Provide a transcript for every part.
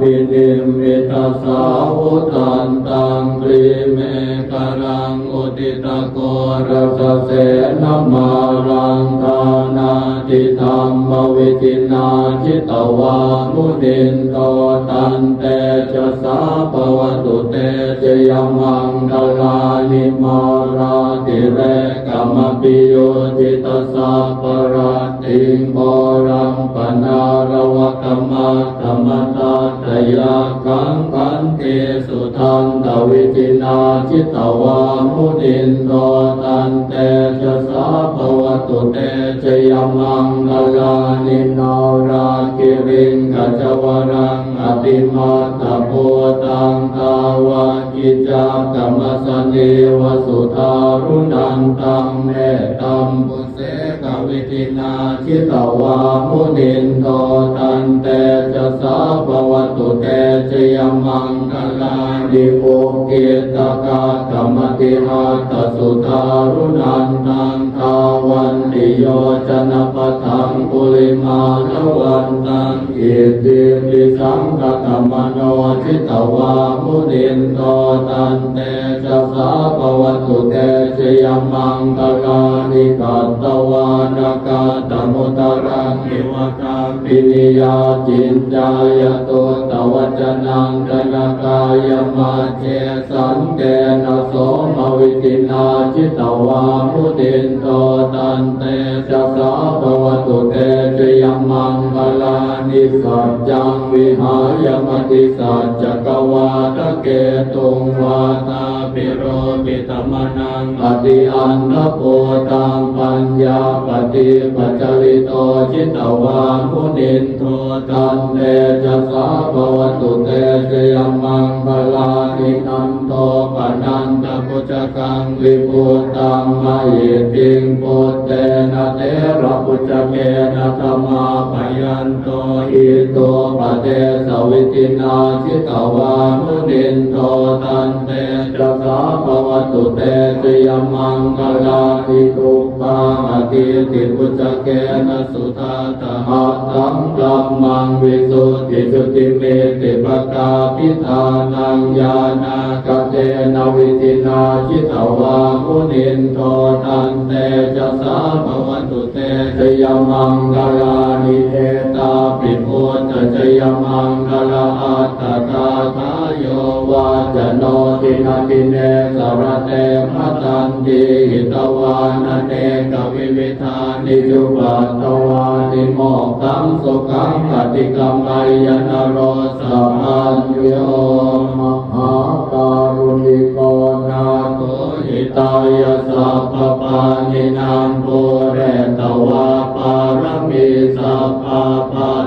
ปินิมิตาสาวุตันตังกรีเมกรังอุติตะโกรัสเสนมารังทานาติ ธรรมวิจินาจิตวามุนินโตตันเตจะสาปวตุเตจยมังคลานิมาราติเรกมปิโยจิตสัพปราติงบรังปนารวกรรมธรรมตาตยาคังคันเตสุทันตวิจินาจิตวามุนินโตตันเตจะสาภวตุเตจยมังคลานินาราคิริงกัจวรังอติมาตโพตังตาวากิจากรรมสเนวสุทารุนันตังเมตัมปุเสกวิตินาชิตวามุนินโตตันเตจะสาภวตุเตจยมังคลานิโภเกตกาธรรมติหาตสุทารุนันตัง ทาวันติโยจนะปะทังปุริมาณวันตังอิติปิสังกตมโนชิตวามุนินโตตันเตจะสาภวตุเตชยมังคลานิกัตตวานกาตมุตรังนิวกาปินิยาจินจายโตตวัจนังกนกายมาเจสันเกนะโสมวิตินาจิตวามุนิ นิสัจจังวิ หายมติสัจจกวาตะเกตุงวาตาปิโรปิตมนังอติอันทโพตังปัญญาปฏิปัจจริโตจิตวามุนินโทตันเตจะสาภวตุเตชยมังคลานินันโตปนันตปุจกังวิปุตังมหิติงปุตเตนะเตระปุจเกนะธรรมาปยันโตอิโตปะเตสวิตินาชิตาวามุนินโตตันเตจะสาภวตุเตชยมังคลานิทุกขังอติติปุจเกนะสุทาตหะตังกัมมังวิสุทธิสุติเมติปกาปิทานังญาณากเตนวิตินาชิตาวามุนินโทตันเตจะสาภวตุเตชยมังคลา ยมังคลาอัตตตาทายโยวาจโนตินาติเนสารเตมะตันติหิตวานเนกวิวิธานิจุปัตตวานิโมกังสุขังปฏิกรรมไยนโรสัมปัญโยมหาการุณิโกนาโตหิตายสัพพปานินามโพเรตวาปารมีสัพพะ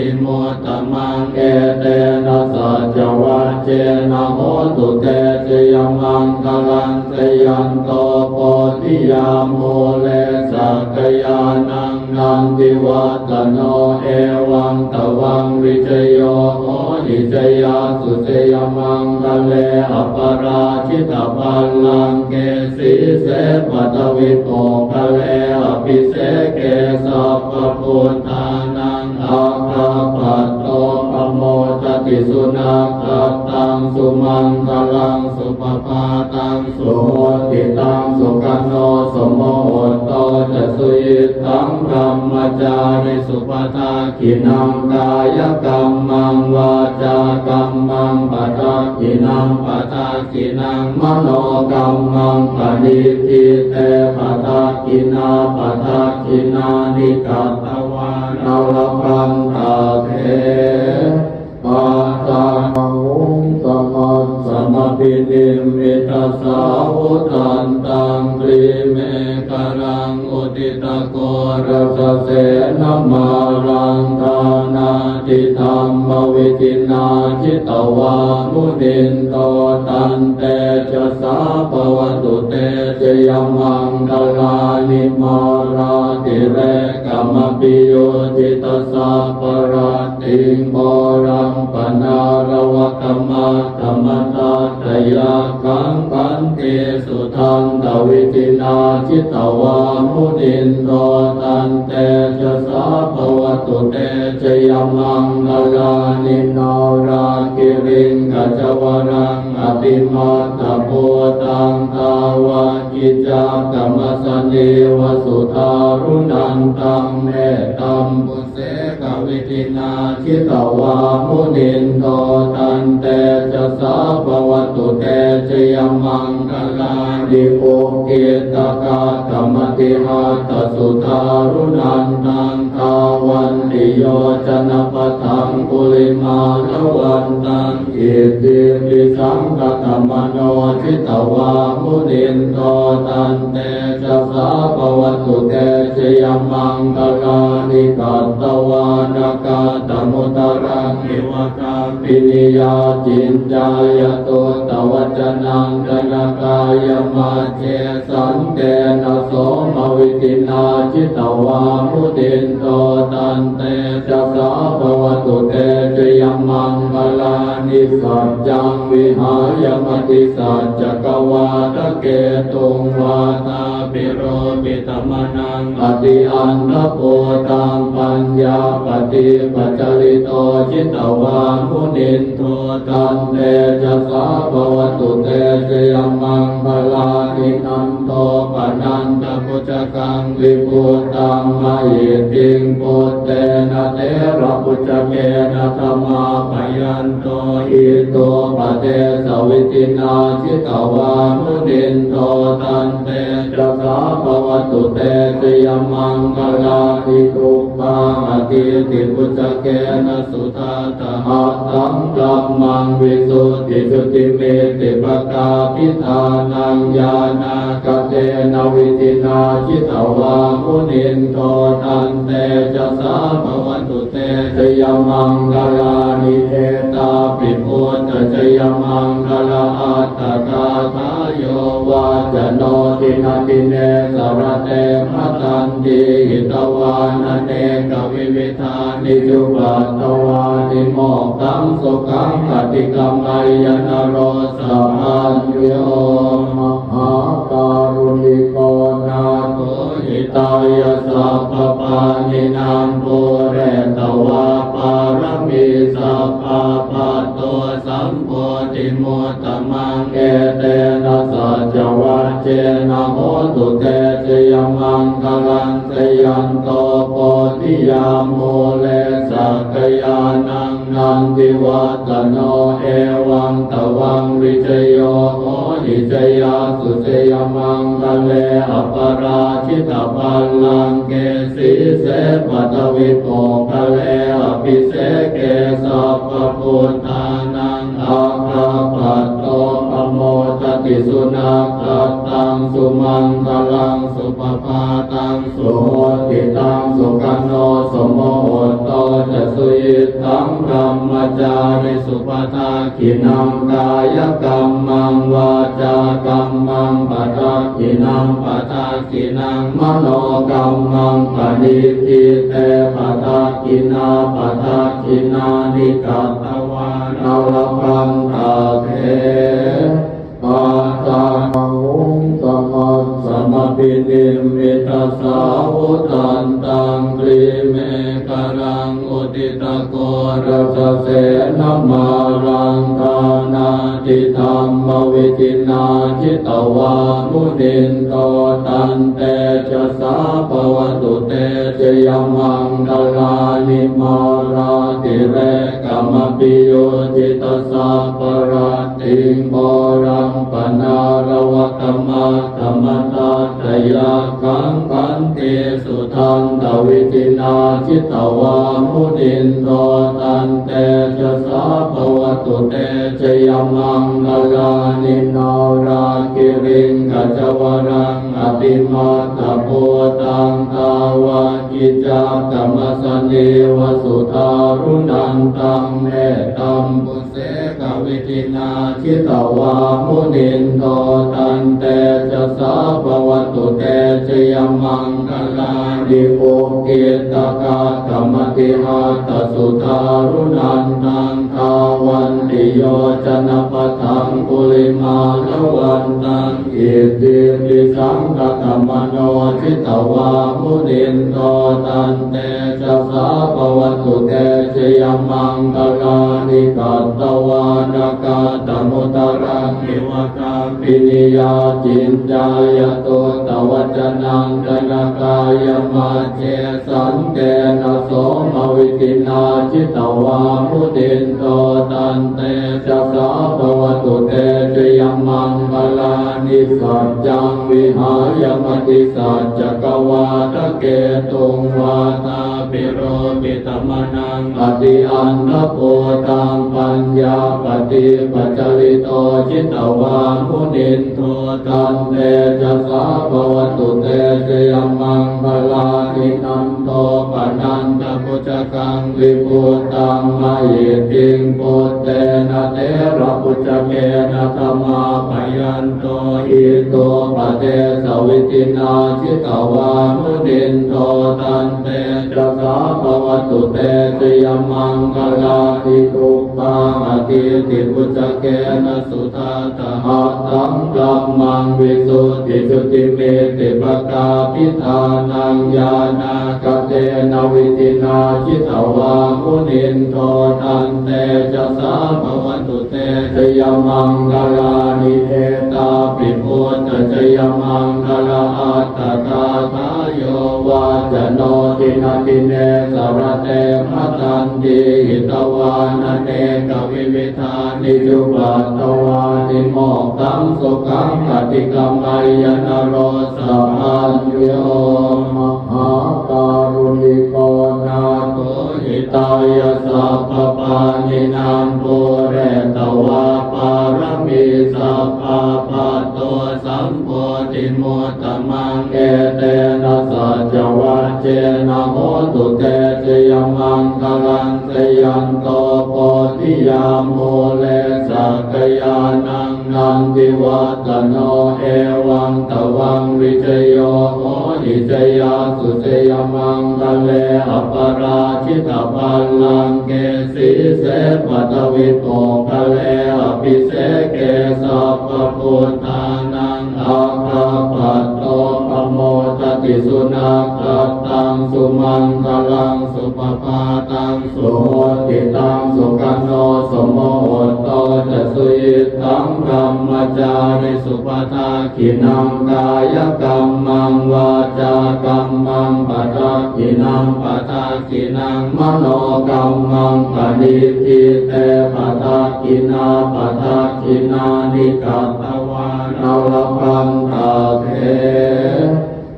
ติโมตตมังเอเตนะสัจวัจเจนะโหตุเตชยมังคลังสยันโตโพธิยามโมเลสักยานังนันติวัตโนเอวังตวังวิจโยโหดิจยาสุเตยมังคะเลอปราชิตปัลลังเกสีเสปตวิโปคะเลอภิเสเกสัพพุทธานา ปัตโตปโมตติสุนัขตังสุมังคลังสุปปาตังสุโหติตังสุกันโนสมโหโตจะสุยตังธรรมจาริสุปทาขินังกายกรรมังวาจากรรมังปทาขินังปทาขินังมโนกรรมังปณิทิเตปทาขินาปทาขินานิกัตต วานาลพันตาเทปัตตังหุงสมัสสมปินิมิตาสาวุตันตังกรีเมกรังอุติตะโกรัสเสนมารังทานาติ ธรรมวิตินาจิตวามุนินโตตันเตจะสาปวตุเตชยมังคลานิมราติเรกมปิโยจิตสัพปราติงโบรังปนารวกรรมธรรมตาตยาคังคันนติสุทันตวิจินาจิตวามุนินโทตันเตจะสาภวตุเตจยมังคลานิโนราคิริงกัจวรังอติมาตโพตังตาวากิจากรรมสเนวสุทารุนันตังเมตัมบุเสกวิตินาชิตวามุนินโทตันเตจะสาภวตุเตจยมังคลานิโอเกตกาธรรมติหาตสุทารุนันตัง ตาวันติโยจนะปะทังกุลิมาทวันตังอิติปิสังกตมโนทิตวามุนินโตตันเตจะสาปวตุเต ยมังคลานิกัตตวานากาตมุตรังนิวกาปินิยาจินจายโตตวัจนังกนกายมาเจสันเตนะโสมวิตินาจิตวามุตินโตตันเตจะสาภวตุเตชยมังคลานิสัจจังวิหายมติสัจจกวาตะเกตุงวาตาปิโรปิตมนังอติอันทโพตังปัญญาปฏิปัจจริโตจิตวามุนินโทตันเตจะสาภวตุเตชยมังคลานินันโตปนันตพุจกังวิปุตังมหิติงปุตเตนะเตระพุจเกนะธรรมาป ยันโตอิโตปะเตสวิตินาจิตวามุนินโทตันเตจะสาภวตุเตชยมังคลานิทุกขาอติติพุจเกนะสุทาตหะตังกัมมังวิสุทธิสุติเมติปกาพิธานังญาณากเตนวิตินาจิตวามุนินโทตันเตจะสาภวตุ ตชยมังคลานิเอตาปิพุทธชยมังคลาอัตตกาทายโยวาจโนตินาติเนสรเตมะตันติหิตวานเนกวิวิธานิจุปัตตวานิโมกังสุขังปฏิกรรมไยนโรสัมปัญโยมหาการุณิโกายสัพพปานินางโปเรตวาปารมีสัพพะปัตโตสัมโพธิโมตตมังเอเตนะสัจวัจเจนะโหตุเตชยมังคลังสยันโตโพธิยามโมเลสักยานังนันติวัตโนเอวังตวังวิจโยโหหิจยาสุจยมังคะเลอปราชิตปัลลังเกสีเสปัตวิโกคะเลอภิเสเกสัพพพุทธานังอาคาปัตโตปโมตติสุนัขตังสุมังคลัง ปาตังสุโหติตังสุกันโนสมโหโตจะสุยิตังธรรมจาริสุปทาขินังกายกรรมังวาจากรรมังปทาขินังปทาขินังมโนกรรมังปณิทิเตปทาขินาปทาขินานิกัตตวานาลพันตาเทปตา ปินิมิตาสาวุตันตังกรีเมกรังอุติตะโกรัสเสนมารังทานาติธรรมวิติ นาจิตวามุนินโตตันเตจะสาภวตุเตจยมังคลานิมาราติเรกรรมปิโยจิตสัพปราติงโมรังปนารวตมะธรรมตาตยาคังปันเตสุทันตวิจินาจิตวามุนินโตตันเตจะสาภวตุเตจยมังคลานินาราคิริงกัจวรังอติมาตโพตังตาวากิจากรรมสเนวสุทารุนันตังเมตัมปุเสกวิตินาชิตวามุนินโตตันเตจะสาภวตุเตชยมังคลานิโอเกตกาธรรมติหาตสุทารุนันตังทาวันติโยจนปทังกุลิมาลวันตังอิติปิสังกตมโนชิตวามุนินโตตันเตชะสาปวัตุเตชยมังคลานิกัตตวานากาตมุตรังนิวกาปินิยาจินจายโตตวัจนังกนกายมาเจสันเกนะโสมวิตินาจิตวามุตินโตตันเตชะสาภวตุเตชยมังคลานิสัจจังวิหายมติสัจจกวาตะเกตุงวาตาปิโรปิตมนังอติอันทโพตังปัญญาปฏิปัจลิโตจิตวามุนินโทตันเตจะสาภวตุเตชยมังคลานินันโตปนันตปุจกังวิปุตตังมะเยติงปุตเตนะเตระปุจเกนะธรรมาปยันโตอิโตปะเตสวิตินาจิตาวามุนินโทตันเตจะสาภวตุเตชยมังคลานิทุกขาอติติปุจเกนะสุทาตหะตังกัมมังวิสุทธิจุติเมติปกาพิธานังญาณากเตนวิตินาจิตาวามุนินโทตันเตจะสาภวตุเตชยมังคลานิเอตาปิพุทธชยมังคลาอัตตาทายโยวาจโนตินาติเนสรเตมะตันติหิตวานเนกวิวิธานิจุปัตตวานิโมกังสุขังปฏิกรรมยนโรสัมปัญโยมหาการุณิโกนาโตหิตายสัพพปานินามโปเรตวาารมีสัพพะปัตโตสัมโพธิมุตตมังเอเตนะสัจวัจเจนะโหตุเตชยมังคลังสยันโตโพธิยามโมเลสักยานังนันติวัตโนเอวังตวังวิจโยโหหิจยาสุจยมังคะเลอปราชิตปัลลังเกสีเสปตวิโตคะเลอภิ สัพพพุทธานังอาคาปัตโตปโมตติสุนัขตังสุมังคลังสุปปาตังสุโหติตังสุกันโนสมโมโตจะสุยิตังกรรมจาริสุปทาขินังกายกรรมังวาจากรรมังปทาขินังปทาขินังมโนกรรมังปณิทิเตปทาขินาปทา ขินานิกัตตวานาลพันตาเท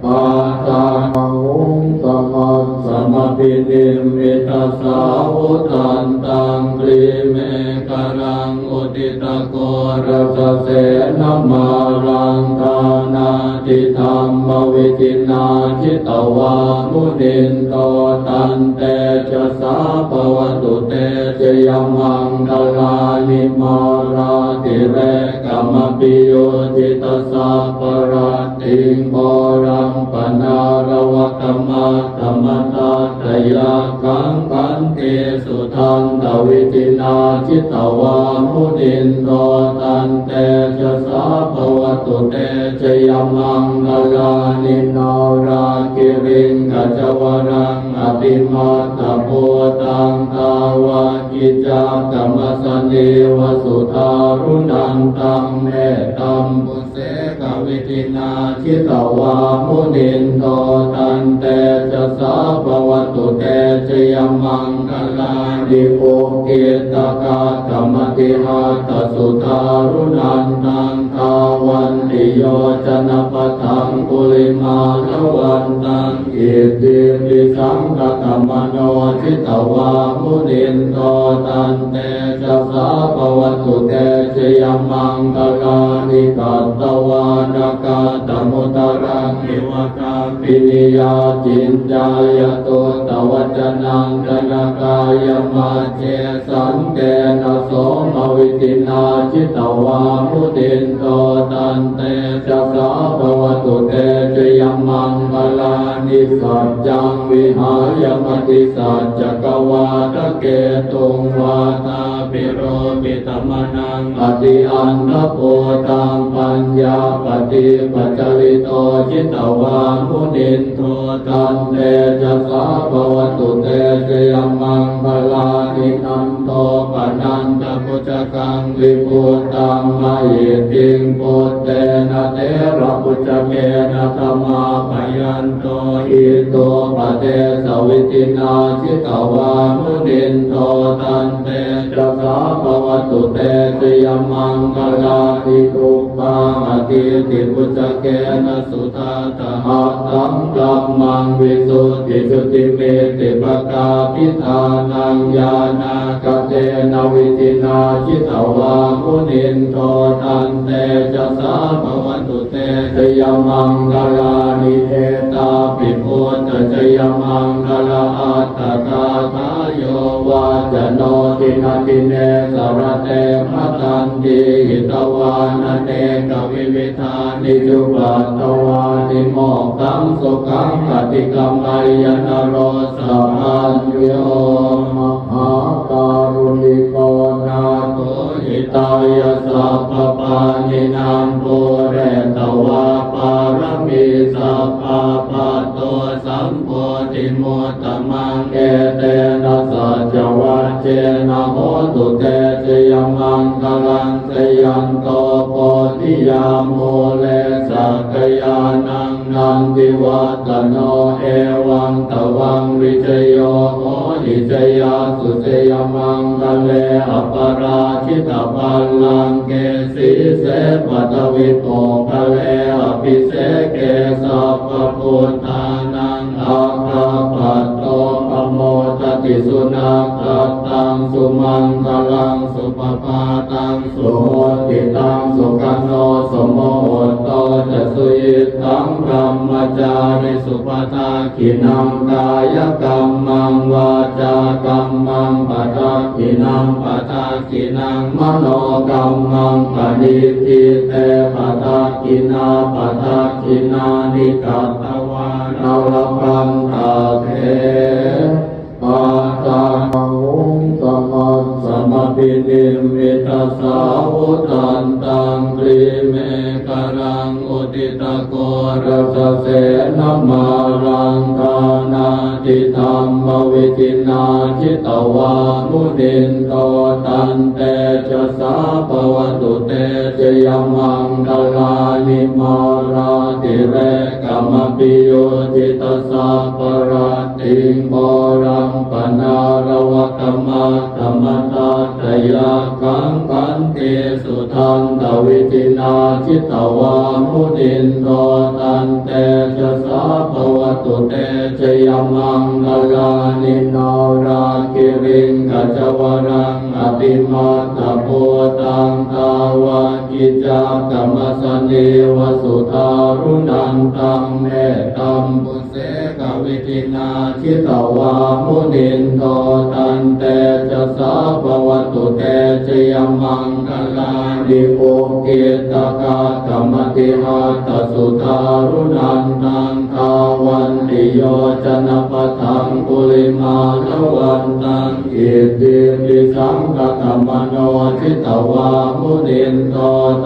ปาตามังุงสมัสสมปินิมิตาสาวุตันตังกรีเมกรังอุติตะโกรสเสนมารังทานาติธรรมวิตินาจิตวามุนินโตตันเตจะสาปวตุเตชยมังคลานิมาร เรกรรมปิโยจิตสาปราติงโมรังปนารวกรรมธรรมตาตยาคังคันเตสุทันตวิตินาจิตวามุนินโตตันเตจะสาภวตุเตชยมังคลานินาราคิริงกัจวรังอติมาตโพตังตาวากิจากรรมสเนวสุทารุนัน ตังเมตัมปุเสกวิตินาชิตวามุนินโตตันเตจะสาภวตุเตชยมังคลาดิโอเกตกาธรรมติหาตสุทารุนันตังตา นติโยจนะปะทังกุลิมาลวันตังอิติปิสังกตมโนชิตวามุนินโตตันเตจะสาภวตุเตชยมังคลานิกัตตวานกาตมุตรังนิวกาปินิยาจินจายโตตวัจนังกนกายมาเจสังเกนะโสมวิตินาจิตวามุตินโตตันเตเจะสาภวตุเตจยมังคลานิสัจจังวิหายมติสัจจกวาตะเกตุงวาตาปิโรปิตมนังอติอันทโพตังปัญญาปฏิปัจจลิโตจิตวามุนินโทตันเตจะสาภวตุเตจยมังคลานินันโตปนันตปุจกังวิปุตตังมหิติงปุตเตนะเตระปุจเกนะธรรมาปยันโตอิโตปะเตสวิตินาจิตวามุนินโทตันเตจะสาภวตุเตจยมังคลานิทุกขาอติติปุจเกนะสุตาตหะตัมกัมมังวิสุทธิสุติเมติปกาพิธานังญาณากเตนะวิตินาจิตวามุนินโทตันเตจะสาภวตุเตจยมังคลานิเทตาปิโพตจยมังคลาอัตตกาทาโยวาจโนตินาติเนสารเตมะตันติหิตวานเนกวิวิธานิจุปัตตวานิโมกขังสุขังปฏิกรรมยนโรสัมปัญโยมหาการุณิโกนา ตหิตายสัพพปานินามโพเรตวาปารมีสัพพะปัตโตสัมโพธิมุตตมังเอเตนะสัจวัจเจนะโหตุเตจยมังคลังสยันโตโพธิยามโมเลสักยานังนันติวัตโนเอวังตวังวิจโย ติจยาสุเจยมังคะเลอปราชิตปัลลังเกสีเสปัตวิโตคะเลอภิเสเกสัพพุทธานังอาคาปัตโตปโมตติสุนัขตังสุมังคลัง ปปาตังสุโหติตังสุขันโนสมโมโตจะสุยิตังธรรมจาริสุปทาขินังกายกรรมังวาจากรรมังปทาขินังปทาขินังมโนกรรมังปณิทิเตปทาขินาปทาขินานิกัตตวานาลปันตาเทปตา สมปินิมิตาสาวุตันตังกรีเมกรังอุติตะโกรสเสนมารังกานาติธรรมวิตินาจิตวามุนินโตตันเตจะสาภวตุเตจยมังคลานิมาราติเรกมปิโยจิตสาปราติงโมรังปนารวกมะธรรมตาตยาคังปันเตสุทันตวิตินาจิตวามุนินโตตันเตจะสาภวตุเตจยมังคลานินาราคิริงกัจวรังอติมาตโพตังตาวากิจากรรมสเนวสุทารุนันตังเมตัมปุเสกวิตินาชิตวามุนินโตตันเตจะสาภวตุเตจยมัง คลาดิโอเกตกาธรรมติหาตสุทารุนันตังทาวันติโยจนะปะทังกุลิมาทวันตังอิติปิสังกตมโนทิตวามุนินโต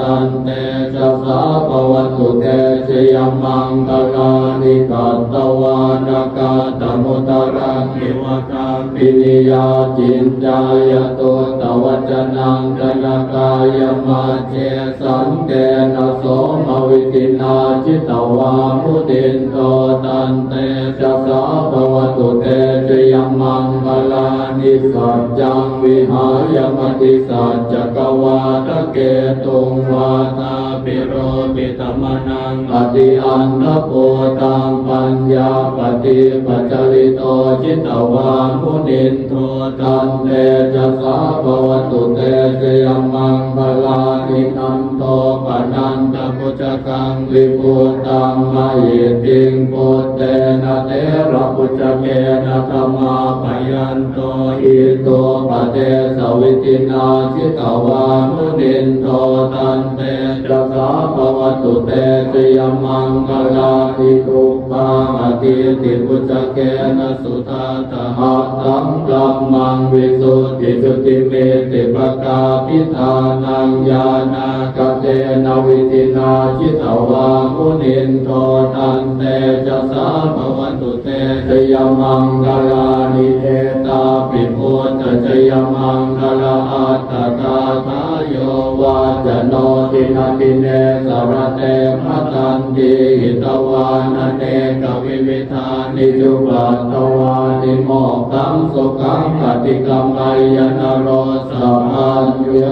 ตันเตจะสาภวตุเตชยมังคลานิกัตตวานกาตมุตรังอิวกาปินิยาจินจายตุตวจนังกนกายมาเจสันเกนะโสมวิตินาจิตวามุนินโตตันเตจะสาภวตุเตชยมังคลานิสัจจังวิหายมติสัจจกวาตเกตุงวาตาปิโรปิตมนังอติอันทโพตังปัญญาปฏิปัจจลิโตจิตวามุนินโทตันเตจะสาภวตุเตชยมังคลานินันโตปนันตปุจกังวิปุตตังมหิติงปุตเตนะเตระปุจเกนะธรรมาปยันโตอิโตปะเตสวิตินาชิตวามุนินโตตันเตจัสาภวตุเตชยมังคลาภิทุ กขาอติติปุจจเกนะสุตาตหะตังกัมมังวิสุทธิสุติเมติปกาพิธานังญาณากเต นะวิตินาชิตวามุนินโทตันเตจะสาภวันตุเตชยมังคลานิเทตาปิพุทธชยมังคลาอัตตกาทายโยวาจโนตินาติเนสารเตมะตันติหิตวานเนกวิวิธานิจุปัตตวานิโมกขังสุขังปฏิกรรมายนโรสัมปัญโย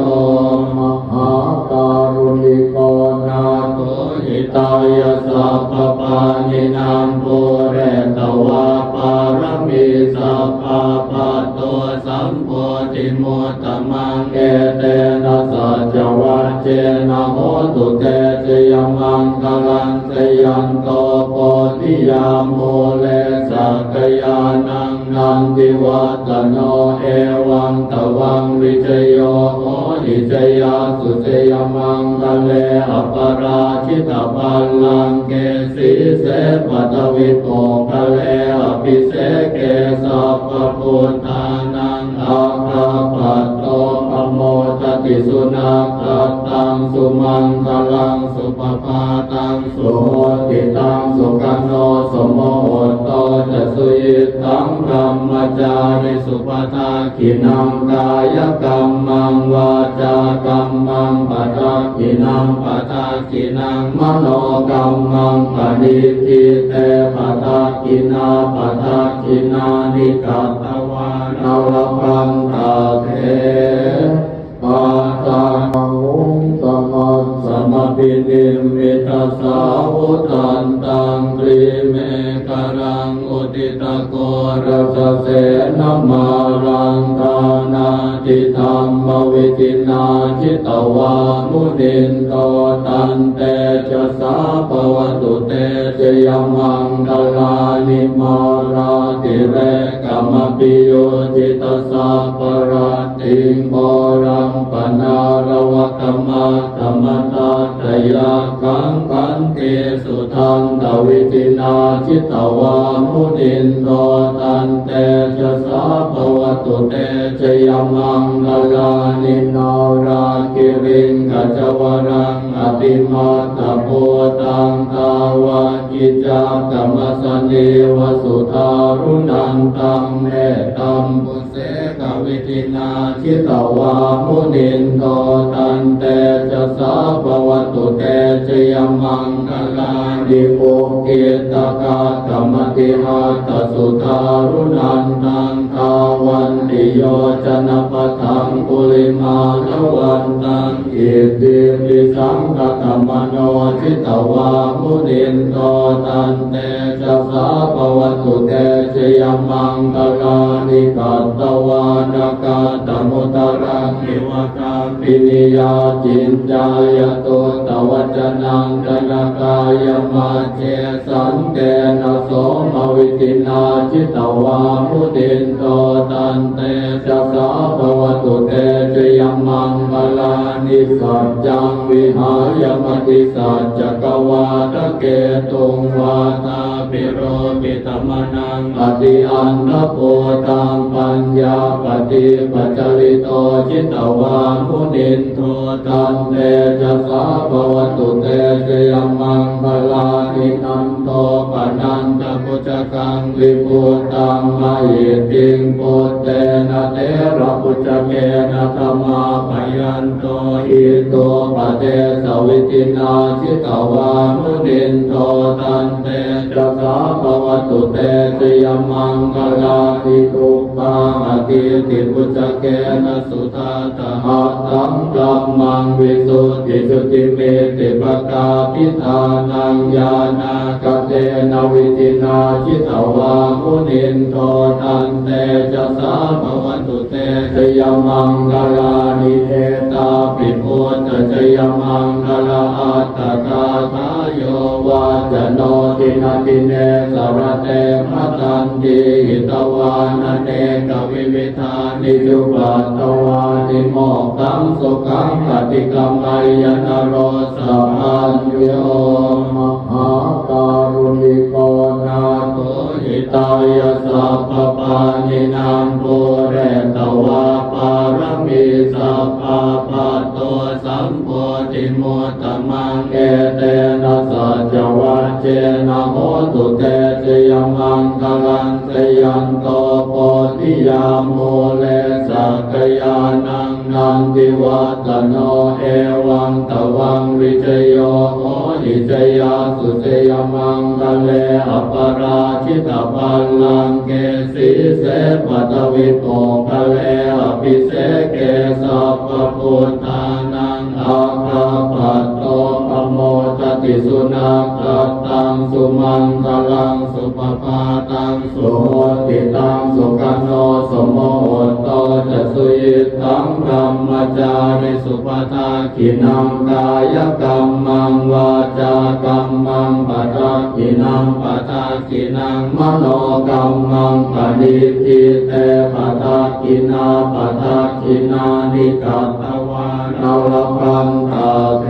ตายสัพพปานินามโพเรตวาปารมีสัพพะปัตโตสัมโพธิมุตตมังเอเตนะสัจวัจเจนะโหตุเตชยมังคลังสยันโตโพธิยามโมเลสักยานังนันติวัตโนเอวังตวังวิจโยโห นิจยาสุเจยมังคะเลอปราชิตปัลลังเกสีเสปัตวิโกคะเลอภิเสเกสัพพุทธานังอาคาปัตโตปโมตติสุนาคา สุมังคลังสุปปาตังสุโหติตังสุขันโนสมโมโหโตจะสุยิตังธรรมจาริสุปทาขินังกายกรรมังวาจากรรมังปทาขินังปทาขินังมโนกรรมังปณิทิเตปทาขินาปทาขินานิกัตตวานาวพันตาเทปาตา มังสมัสมปินิมิตาสาวุตันตังตรีเมกรังอุติตะโกรสเสนมารังทานา ติธรรมวิตินาจิตวามุนินโตตันเตจะสาปวตุเตชยมังคลานิมาราติเรกมปิโยจิตสาปราติงโมรังปนารวกรรมธรรมตาตยาคังคันเตสุทันตวิตินาจิตวามุนินโตตันเตจะสาภวตุเตชยมังคลานินราคิริงกัจวรังอติมาตโพตังตาวากิจากรรมสเนวสุทารุนันตังเมตัมปุเสกวิตินาจิตวามุนินโตตันเตจะสาภวตุเตชยมังคลานิโภเกตกาธรรมติหาตสุทารุนันตังทาวันติโยจนปะทังปุริมาณวันตังอิติปิสังกตมโนจิตวามุนินโตตันเตจะสาภวตุเตชยมังคลานิกัตตวานกาตมุตรังนิวกาปินิยาจินจายตุตวัจนังตนกายมาเจสันเกนะโสมวิตินาจิตวามุนินโตตันเตจะสาภวตุเตชยมังคลานิสัจจังวิหายมติสัจจกวาตะเกตุงวาตาปิโรปิตมนังอติอันทโพตังปัญญาปฏิปัจจริโตจิตวามุนินโทตันเตจสาภวตุเตชยมังคลานินันโตปนันตปุจกังวิปุตตังมหิติงปุตเตนะเตระปุจจเกนะธรรมาปยันโตอิโตปะเตสวิตินาชิตวามุนินโตตันเตจะสาภวตุเตสยมังกลาอิทุกปาอติติปุจเกนสุตาตหะตังกัมมังวิสุทธิสุติเมติปกาพิธานังญาณากเตนวิตินาจิตวามุนินโทตันเตจะสาภวันตุเตชยมังคลานิเอตาปิ พุทธชยมังคลาอัตตกาทายโยวาจโนติตินาติเนสารเตมะตันติหิตวานเนกวิวิธานิจุปัตตวานิโมกขังสุขังปฏิกรรมยนโรสัพพัญโยมหาการุณิโกนา หิตายสัพพปานินางปุเรตวาปารมีสัพพะปัตโตสัมโพธิมุตตมังเอเตนะสัจวัจเจนะโหตุเตชยมังคลังสยันโตโพธิยาโมเลสักยานังนันติวัตโนเอวังตวังวิจโย ติจยาสุเตยมังตะเลอปราชิตปัลลังเกสีเสปัตวิโปคะเลอภิเสเกสัพพุทธานังอาคาปัตโตปโมตติสุนัขตังสุมังคลังสุ ปาตังสุโหติตังสุขันโนสมโมโตจะสุยิตังธรรมจาริสุปทาขินังกายกรรมังวาจากรรมังปทาขินังปทาขินังมโนกรรมังปณิทิเตปทาขินาปทาขินานิกัตตวานาลปันตาเท